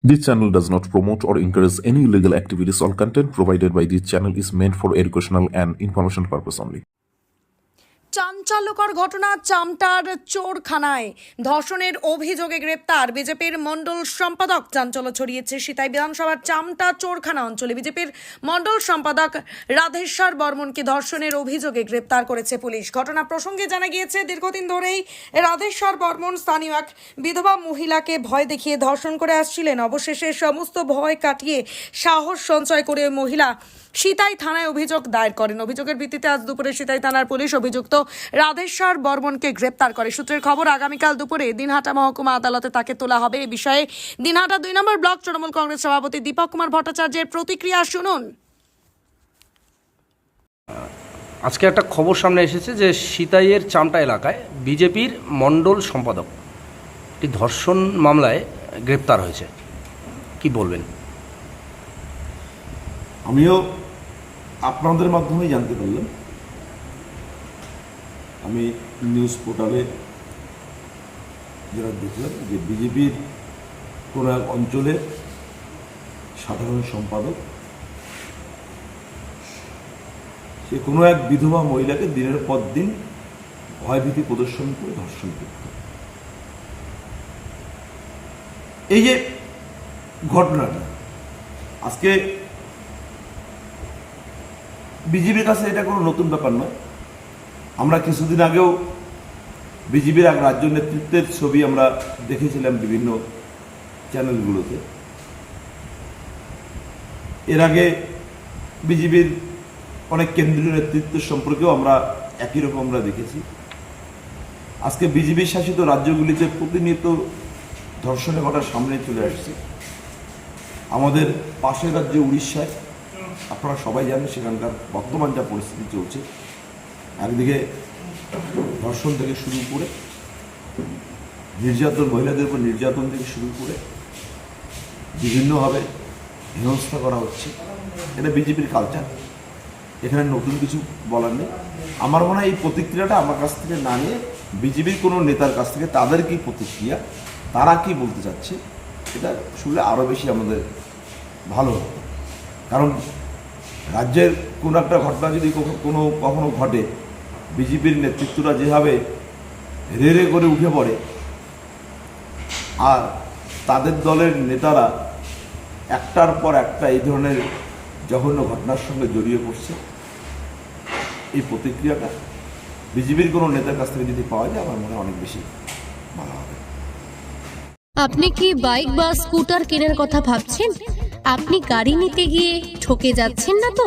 This channel does not promote or encourage any illegal activities. All content provided by this channel is meant for educational and information purpose only. চাঞ্চল্যকর ঘটনা চামটার চোরখানায়। ধর্ষণের অভিযোগে গ্রেপ্তার বিজেপির মণ্ডল সম্পাদক চাঞ্চল্য ছড়িয়েছে সিতাই বিধানসভার চামটা চোরখানা অঞ্চলে। বিজেপির মণ্ডল সম্পাদক রাধেশ্বর বর্মনকে ধর্ষণের অভিযোগে গ্রেপ্তার করেছে পুলিশ। ঘটনা প্রসঙ্গে জানা গিয়েছে, দীর্ঘদিন ধরেই রাধেশ্বর বর্মন স্থানীয় এক বিধবা মহিলাকে ভয় দেখিয়ে ধর্ষণ করে আসছিলেন। অবশেষে সমস্ত ভয় কাটিয়ে সাহস সঞ্চয় করে মহিলা সিতাই থানায় অভিযোগ দায়ের করেন। অভিযোগের ভিত্তিতে আজ দুপুরে সিতাই থানার পুলিশ অভিযুক্ত রাধেশ্বর বর্মনকে গ্রেপ্তার করে। সূত্রের খবর আগামীকাল দুপুরে দিনহাটা মহকুমা আদালতে তাকে তোলা হবে। এ বিষয়ে দিনহাটা দুই নম্বর ব্লক তৃণমূল কংগ্রেস সভাপতি দীপক কুমার ভট্টাচার্যের প্রতিক্রিয়া শুনুন। আজকে একটা খবর সামনে এসেছে যে সিতাইয়ের চামটা এলাকায় বিজেপির মণ্ডল সম্পাদক একটি ধর্ষণ মামলায় গ্রেপ্তার হয়েছে। কি বলবেন? আমিও আপনাদের মাধ্যমেই জানতে পারলাম। আমি নিউজ পোর্টালে যেটা দেখলাম যে বিজেপির কোনো এক অঞ্চলে সাধারণ সম্পাদক, সে কোনো এক বিধবা মহিলাকে দিনের পর দিন ভয়ভীতি প্রদর্শন করে ধর্ষণ করত। এই যে ঘটনাটা, আজকে বিজেপির কাছে এটা কোনো নতুন ব্যাপার নয়। আমরা কিছুদিন আগেও বিজেপির এক রাজ্য নেতৃত্বের ছবি আমরা দেখেছিলাম বিভিন্ন চ্যানেলগুলোতে। এর আগে বিজেপির অনেক কেন্দ্রীয় নেতৃত্ব সম্পর্কেও আমরা একই রকম আমরা দেখেছি। আজকে বিজেপি শাসিত রাজ্যগুলিতে প্রতিনিয়ত ধর্ষণের ঘটনা সামনে চলে আসছে, আমাদের পাশের রাজ্য উড়িষ্যায়, আপনারা সবাই জানেন সেখানকার বর্তমান যা পরিস্থিতি চলছে একদিকে ধর্ষণ থেকে শুরু করে নির্যাতন, মহিলাদের উপর নির্যাতন থেকে শুরু করে বিভিন্নভাবে হেনস্থা করা হচ্ছে। এটা বিজেপির কালচার এখানে নতুন কিছু বলার নেই। আমার মনে হয় এই প্রতিক্রিয়াটা আমার কাছ থেকে না নিয়ে বিজেপির কোনো নেতার কাছ থেকে তাদের কি প্রতিক্রিয়া, তারা কি বলতে চাচ্ছে, এটা শুনলে আরও বেশি আমাদের ভালো কারণ রাজ্যের কোনো একটা ঘটনা যদি কোনো কখনো ঘটে বিজেপির নেতৃত্বরা যেভাবে রে রে করে উঠে পড়ে, আর তাদের দলের নেতারা একটার পর একটা এই ধরনের জঘন্য ঘটনার সঙ্গে জড়িয়ে পড়ছে। এই প্রতিক্রিয়াটা বিজেপির কোনো নেতার কাছ থেকে যদি পাওয়া যায়, আমার মনে অনেক বেশি ভালো হবে। আপনি কি বাইক বা স্কুটার কেনার কথা ভাবছেন? আপনি গাড়ি নিতে গিয়ে ঠকে যাচ্ছেন না তো?